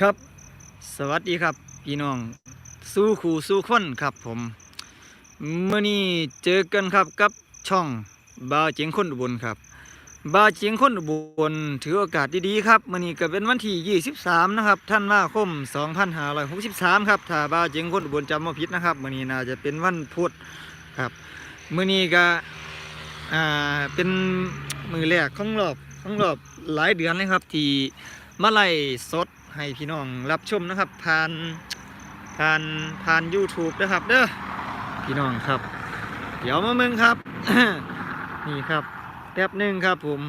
ครับ สวัสดีครับ พี่น้อง สู้ขู่สู้คนครับผมเมื่อนี้เจอกันครับกับช่องบาเจียงคนอุบลครับ บาเจียงคนอุบลถือโอกาสดีๆครับเมื่อนี้ก็เป็นวันที่ 23 นะครับท่านว่าคม 2563 ครับถ้าบาเจียงคนอุบลจำไม่ผิดนะครับเมื่อนี้น่าจะเป็นวันพุธครับเมื่อนี้ก็อ่าเป็นมือแรกของรอบของรอบหลายเดือนเลยครับที่มาไล่สด ให้พี่น้องรับชมนะครับ ผ่านผ่านผ่าน YouTube นะครับ เด้อพี่น้องครับ เดี๋ยวมาเมืองครับ นี่ครับแป๊บหนึ่งครับผม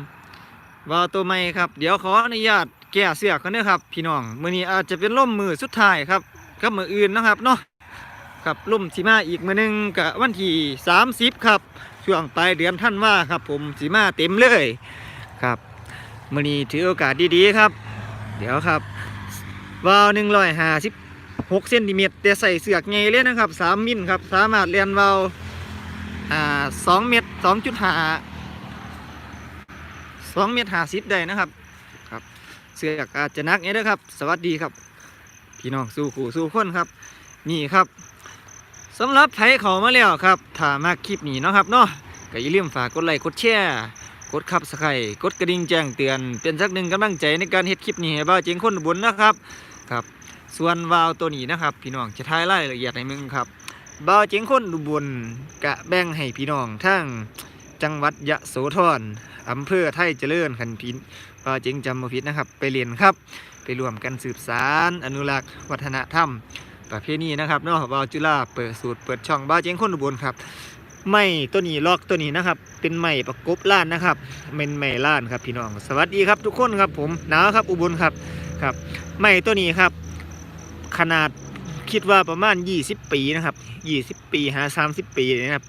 วาวตัวใหม่ครับ เดี๋ยวขออนุญาตแก้เสือกันเด้อครับ พี่น้องมือนี้อาจจะเป็นล่มมือสุดท้ายครับกับมืออื่นนะครับเนาะครับล่มสีมาอีกมือหนึ่งกับวันที่30ครับช่วงปลายเดือนท่านว่าครับ ผมสีมาเต็มเลยครับมือนี้ถือโอกาสดีๆครับ เดี๋ยวครับ วาล์วหนึ่งร้อยห้าสิบหกเซนติเมตรแต่ใส่เสือกไงเลยนะครับสามมิลครับสามารถเรียนวาล์วอ่าสองเมตรสองจุดห้าสองเมตรห้าสิบได้นะครับครับ เสือกอาจจะนักเนี่ยนะครับ สวัสดีครับ พี่น้องสู้ขู่สู้คนครับ นี่ครับสำหรับไผเขามาแล้วครับ ถ้ามากคลิปนี้เนาะครับเนาะก็อย่าลืมฝากกดไลค์กดแชร์ กดขับสไครกดกระดิ่งแจ้งเตือน เป็นสักหนึ่งกำลังใจในการเฮ็ดคลิปนี้ให้บ่าวเจงคนอุบนนะครับครับ ส่วนวาล์วตัวนี้นะครับ พี่น้องจะทายรายละเอียดให้มึงครับบ่าวเจงคนอุบลกะแบ่งให้พี่น้องทั้งจังหวัดยะโสธรอำเภอไทยเจริญขันพินบ่าวเจงจำมาผิดนะครับ ไปเรียนครับ ไปร่วมกันสืบสารอนุรักษ์วัฒนธรรมประเพณีนะครับเนาะบ่าวจุฬาเปิดสูตรเปิดช่องบ่าวเจงคนอุบลครับ ไม้ตัวนี้ล็อกตัวนี้นะครับ เป็นไม้ประกบล้านนะครับเป็นไม้ล้านครับพี่น้อง สวัสดีครับทุกคนครับผมหนาวครับอุบลครับครับไม้ตัวนี้ครับ ขนาดคิดว่าประมาณ 20 ปีนะครับ20 ปีหา30 ปีนะครับ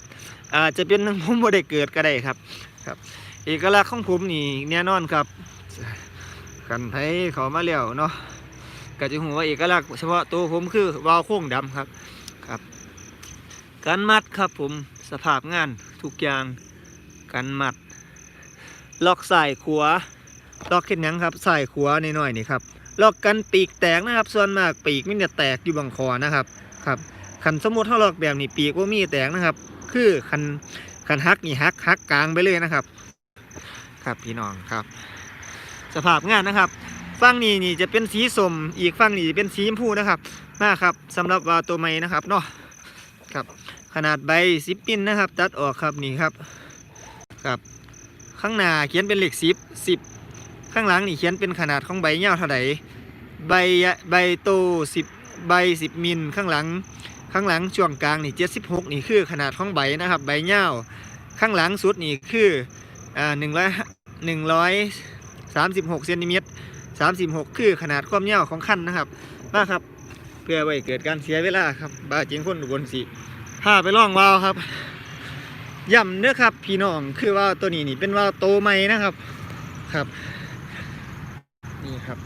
อาจจะเป็นผมบ่ได้เกิดก็ได้ครับครับเอกลักษณ์ของผมนี่แน่นอนครับ กันไผเขามาแล้วเนาะก็จะหูว่าเอกลักษณ์เฉพาะตัวผมคือวาวโค้งดำครับครับ การมัดครับผม สภาพงานทุกอย่างการมัด ล็อกสายขวาล็อกเข็นยังครับสายขวาในน้อยๆนี่ครับล็อกกันปีกแตกนะครับส่วนมากปีกมันจะแตกอยู่บางคอนะครับครับคันสมมติถ้าล็อกแบบนี้ปีกว่ามีแตกนะครับ คือคันคันฮักนี่ฮักฮักกลางไปเลยนะครับ ครับพี่น้องครับ สภาพงานนะครับฝั่งนี้นี่จะเป็นสีส้มอีกฝั่งนี้จะเป็นสีชมพูนะครับมาครับสำหรับวาตัวใหม่นะครับเนาะครับ ขนาดใบสิบปิ้นนะครับ ตัดออกครับนี่ครับครับข้างหน้าเขียนเป็นเหลขสิบสิบข้างหลังนี่เขียนเป็นขนาดของใบยาเท่าไหร่ใบใบโตสิบใบสิบมิลข้างหลัง ข้างหลังช่วงกลางนี่เจ็ดสิบหกนี่คือขนาดของใบนะครับ ใบยาข้างหลังสุดนี่คืออ่าหนึ่งร้อยหนึ่งร้อยสามสิบหกเซนติเมตรสามสิบหกคือขนาดความยาของขั้นนะครับมาครับ เพื่อไว้เกิดการเสียเวลาครับบาจริงคนอุบลสี พาไปล่องวาวครับย่ำเนื้อครับ พี่น้องคือว่าตัวนี้นี่เป็นว่าวโตใหม่นะครับครับ นี่ครับ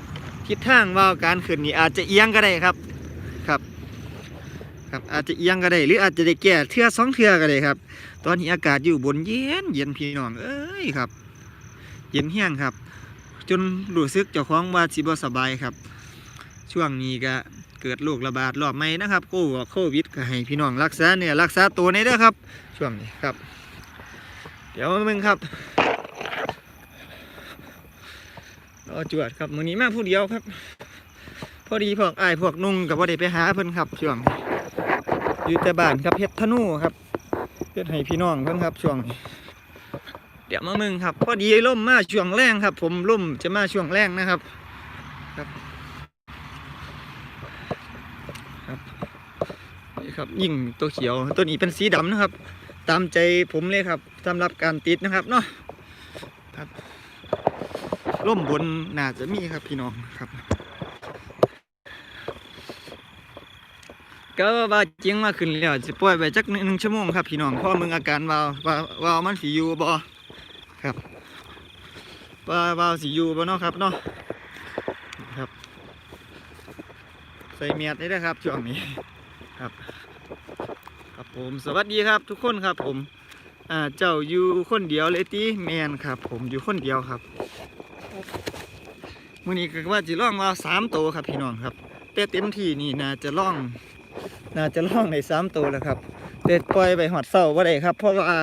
ทิศทางว่าวการขึ้นนี่อาจจะเอียงก็ได้ครับครับ ครับอาจจะเอียงก็ได้ หรืออาจจะได้แก่เทือสองเทือก็ได้ครับ ตอนนี้อากาศอยู่บนเย็นเย็นพี่น้องเอ้ยครับ เย็นแห้งครับ จนรู้สึกเจ้าของว่าสิบสบายครับ ช่วงนี้ก็ เกิดโรคระบาดรอบใหม่นะครับโควิดโควิดก็ให้พี่น้องรักษาเนี่ยรักษาตัวในเด้อครับ ช่วงนี้ครับ เดี๋ยวมึงครับรอจวดครับมือนี้มาผู้เดียวครับ พอดีพวกไอ้พวกนุ่งกับว่าได้ไปหาเพิ่นครับ ช่วงอยู่แต่บ้านครับเฮ็ดธนูครับเฮ็ดให้พี่น้องเพิ่นครับ ช่วงนี้เดี๋ยวมามึงครับ พอดีล่มมาช่วงแรงครับ ผมล่มจะมาช่วงแรงนะครับนี่ ครับ ยิ่งตัวเขียว ตัวนี้เป็นสีดำนะครับ ตามใจผมเลยครับสำหรับการติดนะครับเนาะครับร่มบนน่าจะมีครับพี่น้องครับ ก็ว่าจริงมาขึ้นแล้วจะปล่อยไปจักหนึ่งชั่วโมงครับพี่น้องพราะมึงอาการวาววาววาวมันสีอยู่บ่ครับว่าวาวสีอยู่บ่เนาะครับเนาะครับ ใส่เมียดได้ด้วยครับช่วงนี้ครับ ผมสวัสดีครับทุกคนครับผมอ่าเจ้าอยู่คนเดียวเลยตีแมนครับ ผมอยู่คนเดียวครับมื้อนี้ก็ว่าสิล่องว่าสามตัวครับพี่น้องครับ แต่เต็มที่นี่น่าจะล่อง น่าจะล่องในสามตัวแล้วครับแต่ปล่อยไปหอดเศร้าบ่ได้ครับ เพราะว่า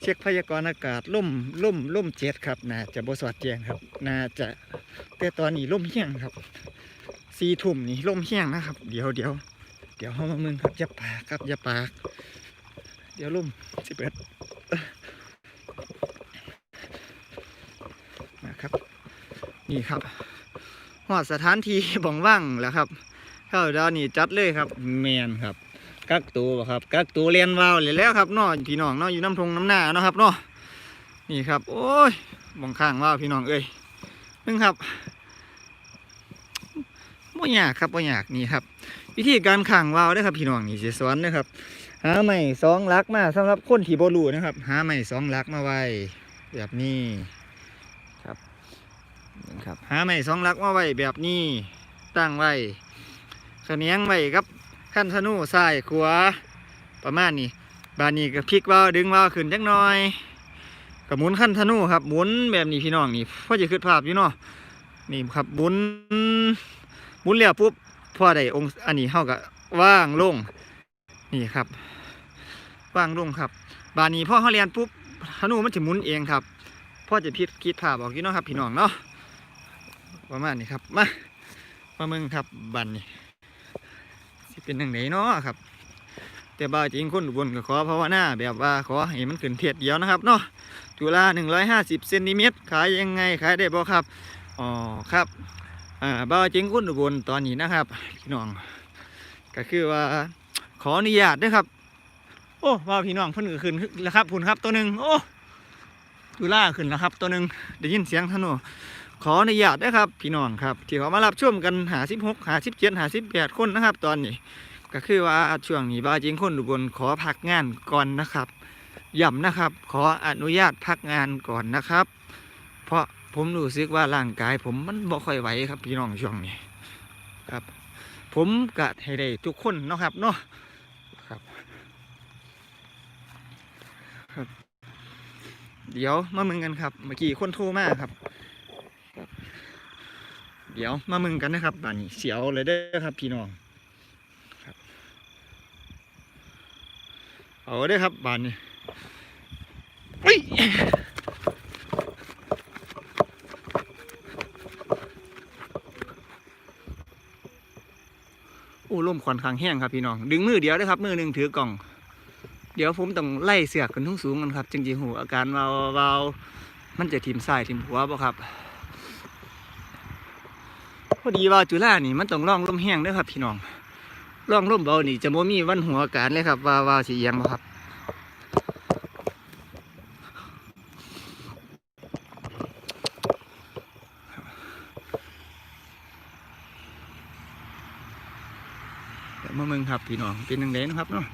เช็คพยากรณ์อากาศล่มล่มล่มเจ็ดครับน่าจะบสอดแจงครับ น่าจะแต่ตอนนี้ล่มเฮี้ยงครับสี่ทุ่มนี่ล่มเฮี้ยงนะครับ เดี๋ยวเดี๋ยว เดี๋ยวเฮามามึงครับอย่าปากครับอย่าปาก เดี๋ยวลุ่มสิเปิดนะครับ นี่ครับหอดสถานที่บ่องว่างแล้วครับ เข้าดาวนี่จัดเลยครับแมนครับ กักตัวครับ กักตัวเรียนวาวเลยแล้วครับเนาะพี่น้องเนาะอยู่น้ำทงน้ำหน้าเนาะครับเนาะนี่ครับ โอ้ยบ่องข้างว่าวพี่น้องเอ้ยนึงครับบ่ยากครับบ่ยากนี่ครับ วิธีการขังวาวเด้ครับพี่น้องนี่สิสอนนะครับหาไม้สองลักมาสำหรับคนที่บ่รู้นะครับ หาไม้สองลักมาไว้แบบนี้ครับครับหาไม้สองลักมาไว้แบบนี้ตั้งไว้เนียงไว้ครับขั้นธนูซ้ายขวาประมาณนี้บานนี้ก็พลิกว่าดึงว่าขึ้นจักหน่อยก็หมุนขั้นธนูครับหมุนแบบนี้พี่น้องนี่พ่อจะขึ้นภาพอยู่เนาะนี่ครับหมุนหมุนแล้วปุ๊บ พอได้องค์อันนี้เฮาก็ว่างลง นี่ครับ ว่างลงครับ บานนี้พ่อเขาเรียนปุ๊บธนูมันจะหมุนเองครับพ่อจะพิดคิดภาพออกอยู่เนาะครับพี่น้องเนาะประมาณนี้ครับมามาเมืองครับบันนี่สิเป็นยังไงเนาะครับ แต่บ่าจริงคนอุบนก็ขอภาวนาแบบว่าขอให้มันขึ้นเทียดเดียวนะครับเนาะจุฬาหนึ่งร้อยห้าสิบเซนติเมตรขายยังไงขายได้บ่ครับอ๋อครับ อ่าบ่าจิงคนอุบลตอนนี้นะครับพี่น้อง ก็คือว่าขออนุญาตด้วยครับ โอ้ว่าพี่น้องเพิ่นก็ขึ้นแล้วครับพุ่นครับตัวหนึ่งโอ้จุฬาขึ้นแล้วครับ ตัวหนึ่งได้ยินเสียงธนูขออนุญาตนะครับ พี่น้องครับ ที่เขามารับชมกันหาสิบหกหาสิบเจ็ดหาสิบแปดคนนะครับ ตอนนี้ ก็คือว่าช่วงนี้บาจิงคนอุบลขอพักงานก่อนนะครับย้ำนะครับ ขออนุญาตพักงานก่อนนะครับ เพราะผมรู้สึกว่าร่างกาย ผมมันบ่ค่อยไหวครับพี่น้องช่วงนี้ครับ ผมกะให้ได้ทุกคนเนาะครับเนาะครับ ครับ เดี๋ยวมามึงกันครับ เมื่อกี้คนโทรมาครับ เดี๋ยวมามึงกันนะครับบ้านนี้เสียวเลยเด้อครับ พี่น้องครับ เอาเด้อครับบ้านนี้ ค่อนข้างแห้งครับพี่น้อง ดึงมือเดียวเด้ครับ มือหนึ่งถือกล่อง เดี๋ยวผมต้องไล่เสือกขึ้นทุ่งสูงกันครับจึงจะหูอาการเบาเบาๆมันจะทิมทรายทิมหัวบ่ครับพอดีว่าจุฬานี่มันต้องร่องลมแห้งด้วยครับพี่น้องร่องลมเบานี่จะโมมีวันหัวอาการเลยครับว่าว่าสียังบ่ครับเดี๋ยว มาเมืองครับพี่น้องเป็นยังไงนะครับเนาะ